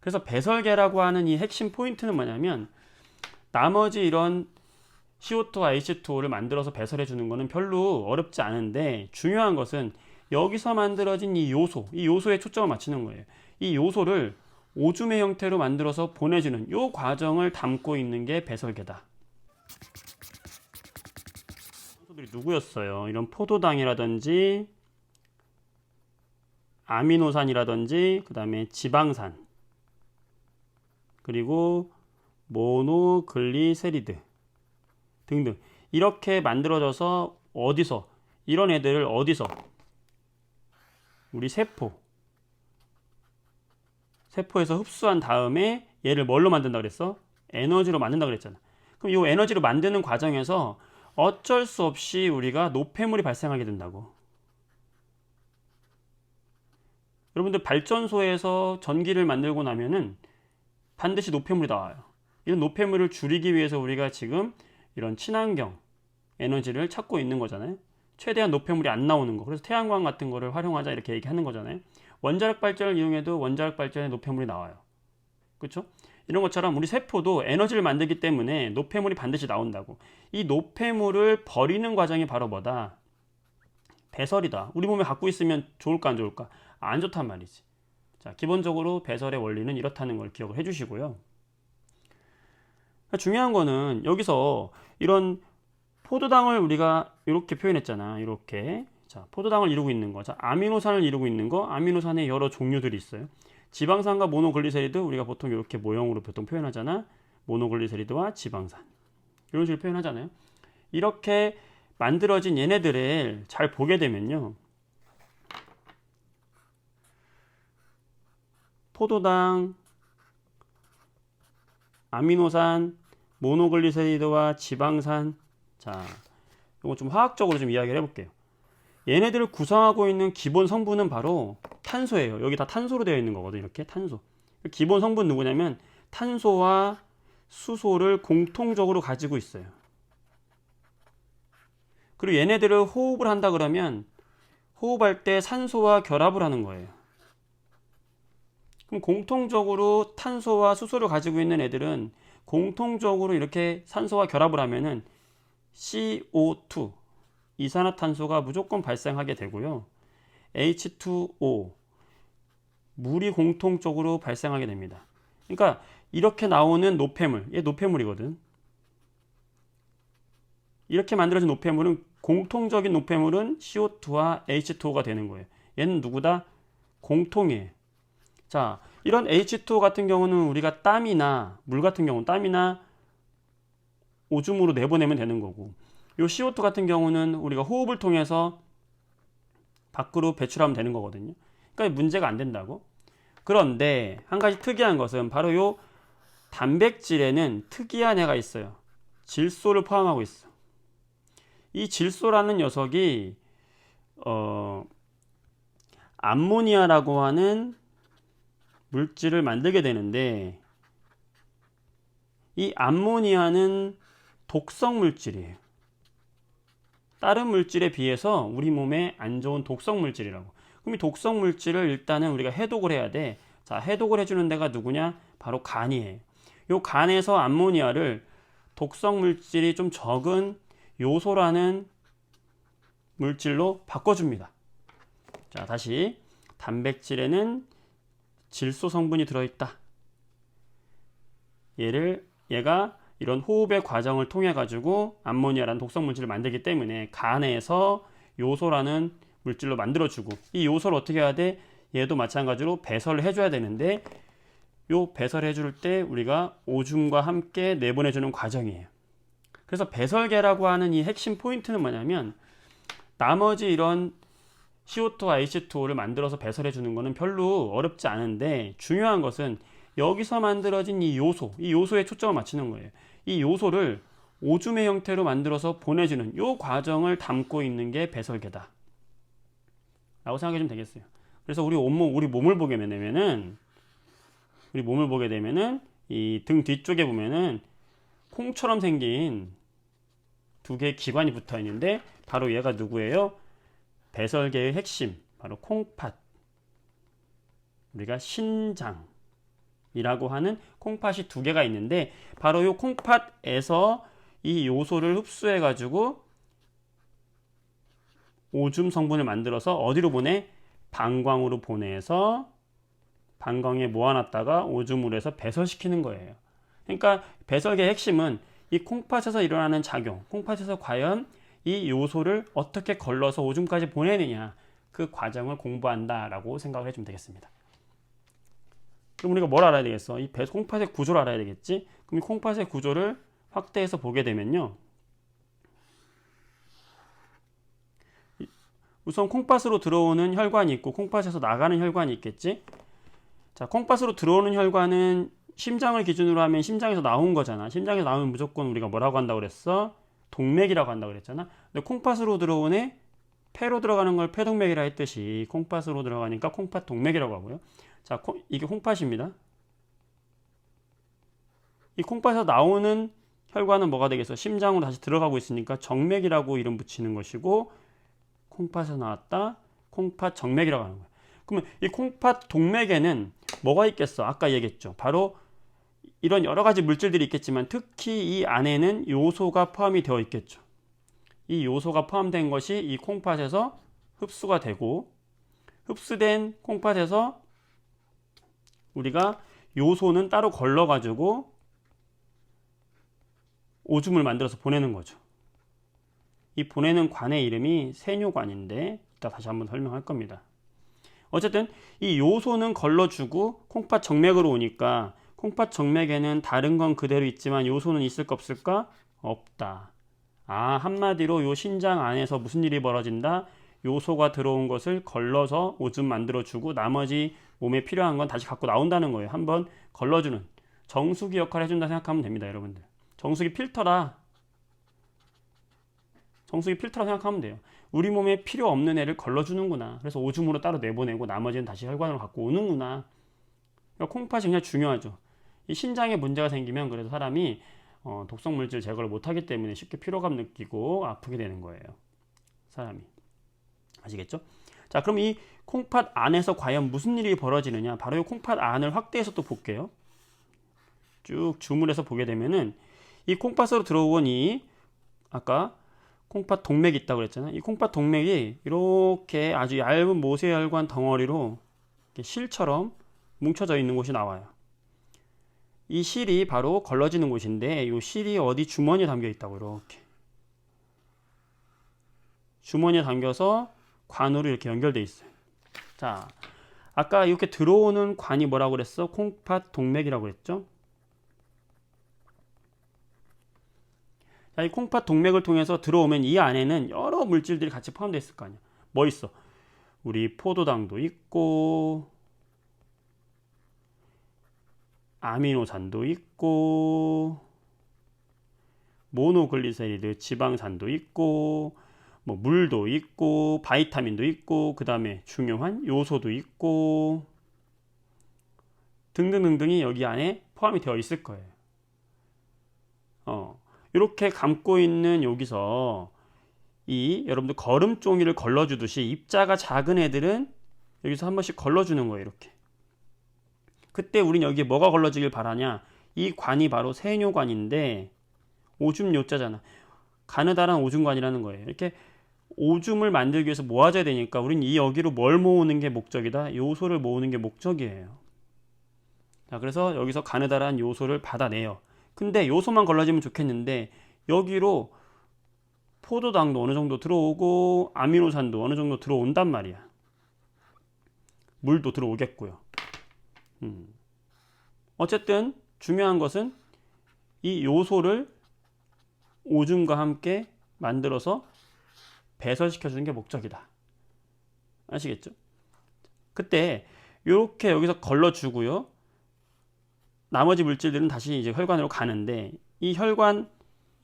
그래서 배설계라고 하는 이 핵심 포인트는 뭐냐면 나머지 이런 CO2와 H2O를 만들어서 배설해 주는 거는 별로 어렵지 않은데 중요한 것은 여기서 만들어진 이 요소, 이 요소에 초점을 맞추는 거예요. 이 요소를 오줌의 형태로 만들어서 보내주는 요 과정을 담고 있는 게 배설계다. 요소들이 누구였어요? 이런 포도당이라든지 아미노산이라든지 그 다음에 지방산 그리고 모노글리세리드 등등 이렇게 만들어져서 어디서 이런 애들을 어디서 우리 세포 세포에서 흡수한 다음에 얘를 뭘로 만든다 그랬어? 에너지로 만든다 그랬잖아. 그럼 이 에너지로 만드는 과정에서 어쩔 수 없이 우리가 노폐물이 발생하게 된다고. 여러분들 발전소에서 전기를 만들고 나면은 반드시 노폐물이 나와요. 이런 노폐물을 줄이기 위해서 우리가 지금 이런 친환경 에너지를 찾고 있는 거잖아요. 최대한 노폐물이 안 나오는 거. 그래서 태양광 같은 거를 활용하자 이렇게 얘기하는 거잖아요. 원자력 발전을 이용해도 원자력 발전에 노폐물이 나와요. 그렇죠? 이런 것처럼 우리 세포도 에너지를 만들기 때문에 노폐물이 반드시 나온다고. 이 노폐물을 버리는 과정이 바로 뭐다? 배설이다. 우리 몸에 갖고 있으면 좋을까 안 좋을까? 안 좋단 말이지. 자, 기본적으로 배설의 원리는 이렇다는 걸 기억을 해 주시고요. 중요한 거는 여기서 이런 포도당을 우리가 이렇게 표현했잖아. 이렇게. 자, 포도당을 이루고 있는 거. 자, 아미노산을 이루고 있는 거. 아미노산의 여러 종류들이 있어요. 지방산과 모노글리세리드 우리가 보통 이렇게 모형으로 보통 표현하잖아. 모노글리세리드와 지방산. 이런 식으로 표현하잖아요. 이렇게 만들어진 얘네들을 잘 보게 되면요. 포도당, 아미노산, 모노글리세리드와 지방산. 자, 이거 좀 화학적으로 좀 이야기를 해볼게요. 얘네들을 구성하고 있는 기본 성분은 바로 탄소예요. 여기 다 탄소로 되어 있는 거거든요. 이렇게 탄소. 기본 성분 누구냐면 탄소와 수소를 공통적으로 가지고 있어요. 그리고 얘네들을 호흡을 한다 그러면 호흡할 때 산소와 결합을 하는 거예요. 그럼 공통적으로 탄소와 수소를 가지고 있는 애들은 공통적으로 이렇게 산소와 결합을 하면은 CO2 이산화탄소가 무조건 발생하게 되고요. H2O 물이 공통적으로 발생하게 됩니다. 그러니까 이렇게 나오는 노폐물, 얘 노폐물이거든. 이렇게 만들어진 노폐물은 공통적인 노폐물은 CO2와 H2O가 되는 거예요. 얘는 누구다? 공통이에요. 자, 이런 H2O 같은 경우는 우리가 땀이나 물 같은 경우는 땀이나 오줌으로 내보내면 되는 거고 요 CO2 같은 경우는 우리가 호흡을 통해서 밖으로 배출하면 되는 거거든요. 그러니까 문제가 안 된다고. 그런데 한 가지 특이한 것은 바로 요 단백질에는 특이한 애가 있어요. 질소를 포함하고 있어. 이 질소라는 녀석이 어 암모니아라고 하는 물질을 만들게 되는데 이 암모니아는 독성 물질이에요. 다른 물질에 비해서 우리 몸에 안 좋은 독성 물질이라고. 그럼 이 독성 물질을 일단은 우리가 해독을 해야 돼. 자, 해독을 해주는 데가 누구냐? 바로 간이에요. 요 간에서 암모니아를 독성 물질이 좀 적은 요소라는 물질로 바꿔줍니다. 자, 다시 단백질에는 질소 성분이 들어있다. 얘를 얘가 이런 호흡의 과정을 통해 가지고 암모니아라는 독성 물질을 만들기 때문에 간에서 요소라는 물질로 만들어주고 이 요소를 어떻게 해야 돼? 얘도 마찬가지로 배설을 해줘야 되는데 요 배설해 줄 때 우리가 오줌과 함께 내보내주는 과정이에요. 그래서 배설계라고 하는 이 핵심 포인트는 뭐냐면 나머지 이런 CO2와 H2O를 만들어서 배설해 주는 거는 별로 어렵지 않은데 중요한 것은 여기서 만들어진 이 요소, 이 요소에 초점을 맞추는 거예요. 이 요소를 오줌의 형태로 만들어서 보내주는 요 과정을 담고 있는 게 배설계다. 라고 생각해 주면 되겠어요. 그래서 우리 온몸, 우리 몸을 보게 되면은, 우리 몸을 보게 되면은, 이 등 뒤쪽에 보면은, 콩처럼 생긴 두 개의 기관이 붙어 있는데, 바로 얘가 누구예요? 배설계의 핵심, 바로 콩팥. 우리가 신장. 이라고 하는 콩팥이 두 개가 있는데 바로 이 콩팥에서 이 요소를 흡수해 가지고 오줌 성분을 만들어서 어디로 보내? 방광으로 보내서 방광에 모아놨다가 오줌으로 해서 배설시키는 거예요. 그러니까 배설의 핵심은 이 콩팥에서 일어나는 작용, 콩팥에서 과연 이 요소를 어떻게 걸러서 오줌까지 보내느냐 그 과정을 공부한다라고 생각을 해주면 되겠습니다. 그럼 우리가 뭘 알아야 되겠어? 이 배, 콩팥의 구조를 알아야 되겠지? 그럼 이 콩팥의 구조를 확대해서 보게 되면요. 우선 콩팥으로 들어오는 혈관이 있고 콩팥에서 나가는 혈관이 있겠지? 자, 콩팥으로 들어오는 혈관은 심장을 기준으로 하면 심장에서 나온 거잖아. 심장에서 나오면 무조건 우리가 뭐라고 한다고 그랬어? 동맥이라고 한다고 그랬잖아. 근데 콩팥으로 들어오네? 폐로 들어가는 걸 폐동맥이라 했듯이 콩팥으로 들어가니까 콩팥 동맥이라고 하고요. 자, 콩- 이게 콩팥입니다. 이 콩팥에서 나오는 혈관은 뭐가 되겠어? 심장으로 다시 들어가고 있으니까 정맥이라고 이름 붙이는 것이고 콩팥에서 나왔다. 콩팥 정맥이라고 하는 거예요. 그러면 이 콩팥 동맥에는 뭐가 있겠어? 아까 얘기했죠. 바로 이런 여러 가지 물질들이 있겠지만 특히 이 안에는 요소가 포함이 되어 있겠죠. 이 요소가 포함된 것이 이 콩팥에서 흡수가 되고 흡수된 콩팥에서 우리가 요소는 따로 걸러 가지고 오줌을 만들어서 보내는 거죠. 이 보내는 관의 이름이 세뇨관인데 이따 다시 한번 설명할 겁니다. 어쨌든 이 요소는 걸러주고 콩팥 정맥으로 오니까 콩팥 정맥에는 다른 건 그대로 있지만 요소는 있을까 없을까? 없다. 아 한마디로 요 신장 안에서 무슨 일이 벌어진다? 요소가 들어온 것을 걸러서 오줌 만들어주고 나머지 몸에 필요한 건 다시 갖고 나온다는 거예요. 한번 걸러주는 정수기 역할을 해준다 생각하면 됩니다, 여러분들. 정수기 필터라. 정수기 필터라 생각하면 돼요. 우리 몸에 필요 없는 애를 걸러주는구나. 그래서 오줌으로 따로 내보내고 나머지는 다시 혈관으로 갖고 오는구나. 그러니까 콩팥이 굉장히 중요하죠. 이 신장에 문제가 생기면 그래서 사람이 어, 독성 물질 제거를 못하기 때문에 쉽게 피로감 느끼고 아프게 되는 거예요. 사람이 아시겠죠? 자, 그럼 이 콩팥 안에서 과연 무슨 일이 벌어지느냐? 바로 이 콩팥 안을 확대해서 또 볼게요. 쭉 줌을 해서 보게 되면은 이 콩팥으로 들어온 이 아까 콩팥 동맥이 있다고 그랬잖아요. 이 콩팥 동맥이 이렇게 아주 얇은 모세혈관 덩어리로 실처럼 뭉쳐져 있는 곳이 나와요. 이 실이 바로 걸러지는 곳인데 이 실이 어디 주머니에 담겨 있다고 이렇게 주머니에 담겨서 관으로 이렇게 연결돼 있어요. 자, 아까 이렇게 들어오는 관이 뭐라고 그랬어? 콩팥 동맥이라고 그랬죠? 자, 이 콩팥 동맥을 통해서 들어오면 이 안에는 여러 물질들이 같이 포함되어 있을 거 아니야. 뭐 있어? 우리 포도당도 있고, 아미노산도 있고, 모노글리세리드 지방산도 있고, 뭐 물도 있고, 바이타민도 있고, 그 다음에 중요한 요소도 있고, 등등등등이 여기 안에 포함이 되어 있을 거예요. 어. 이렇게 감고 있는 여기서 이 여러분들 걸음 종이를 걸러주듯이 입자가 작은 애들은 여기서 한 번씩 걸러주는 거예요 이렇게 그때 우린 여기에 뭐가 걸러지길 바라냐? 이 관이 바로 세뇨관인데 오줌 요자잖아. 가느다란 오줌관이라는 거예요. 이렇게 오줌을 만들기 위해서 모아져야 되니까 우린 이 여기로 뭘 모으는 게 목적이다? 요소를 모으는 게 목적이에요. 자 그래서 여기서 가느다란 요소를 받아내요. 근데 요소만 걸러지면 좋겠는데 여기로 포도당도 어느 정도 들어오고 아미노산도 어느 정도 들어온단 말이야. 물도 들어오겠고요. 음. 어쨌든 중요한 것은 이 요소를 오줌과 함께 만들어서 배설시켜 주는 게 목적이다. 아시겠죠? 그때 이렇게 여기서 걸러 주고요. 나머지 물질들은 다시 이제 혈관으로 가는데 이 혈관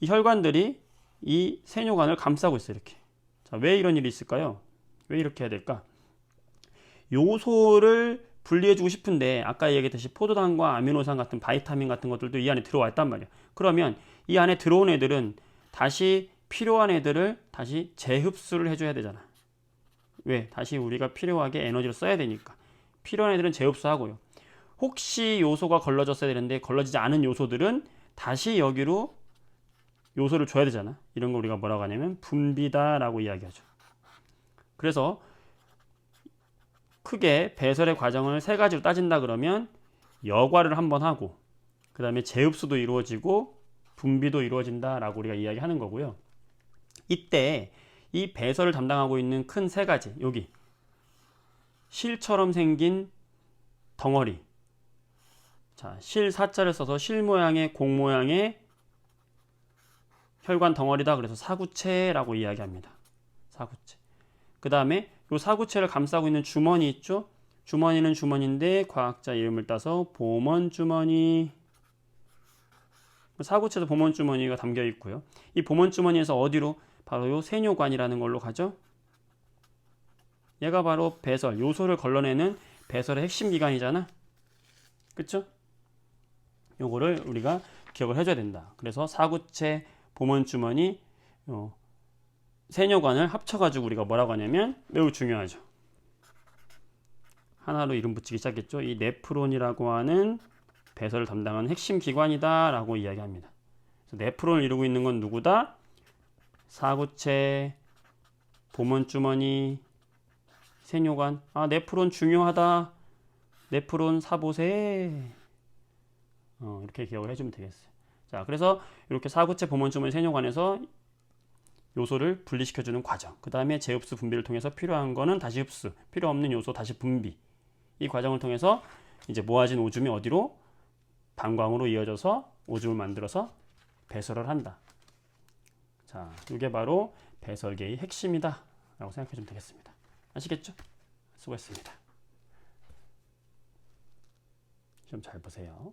이 혈관들이 이 세뇨관을 감싸고 있어요 이렇게 자 왜 이런 일이 있을까요 왜 이렇게 해야 될까 요소를 분리해주고 싶은데 아까 얘기했듯이 포도당과 아미노산 같은 바이타민 같은 것들도 이 안에 들어와 있단 말이야 그러면 이 안에 들어온 애들은 다시 필요한 애들을 다시 재흡수를 해줘야 되잖아. 왜? 다시 우리가 필요하게 에너지를 써야 되니까. 필요한 애들은 재흡수하고요. 혹시 요소가 걸러졌어야 되는데 걸러지지 않은 요소들은 다시 여기로 요소를 줘야 되잖아. 이런 거 우리가 뭐라고 하냐면 분비다라고 이야기하죠. 그래서 크게 배설의 과정을 세 가지로 따진다 그러면 여과를 한번 하고 그 다음에 재흡수도 이루어지고 분비도 이루어진다라고 우리가 이야기하는 거고요. 이때 이 배설을 담당하고 있는 큰 세 가지 여기 실처럼 생긴 덩어리 자, 실 사자를 써서 실 모양의 공 모양의 혈관 덩어리다 그래서 사구체라고 이야기합니다. 사구체. 그 다음에 요 사구체를 감싸고 있는 주머니 있죠? 주머니는 주머니인데 과학자 이름을 따서 보먼 주머니. 사구체도 보먼 주머니가 담겨 있고요. 이 보먼 주머니에서 어디로 바로 요 세뇨관이라는 걸로 가죠. 얘가 바로 배설, 요소를 걸러내는 배설의 핵심 기관이잖아. 그쵸? 요거를 우리가 기억을 해줘야 된다. 그래서 사구체, 보먼 주머니, 어, 세뇨관을 합쳐가지고 우리가 뭐라고 하냐면 매우 중요하죠. 하나로 이름 붙이기 시작했죠. 이 네프론이라고 하는 배설을 담당하는 핵심 기관이다라고 이야기합니다. 그래서 네프론을 이루고 있는 건 누구다? 사구체, 보먼 주머니, 세뇨관. 아, 네프론 중요하다. 네프론 사보세. 어, 이렇게 기억을 해주면 되겠어요. 자, 그래서 이렇게 사구체 보먼 주머니 세뇨관에서 요소를 분리시켜주는 과정. 그 다음에 재흡수 분비를 통해서 필요한 거는 다시 흡수, 필요 없는 요소 다시 분비. 이 과정을 통해서 이제 모아진 오줌이 어디로 방광으로 이어져서 오줌을 만들어서 배설을 한다. 자, 이게 바로 배설계의 핵심이다. 라고 생각해 주면 되겠습니다. 아시겠죠? 수고했습니다. 좀 잘 보세요.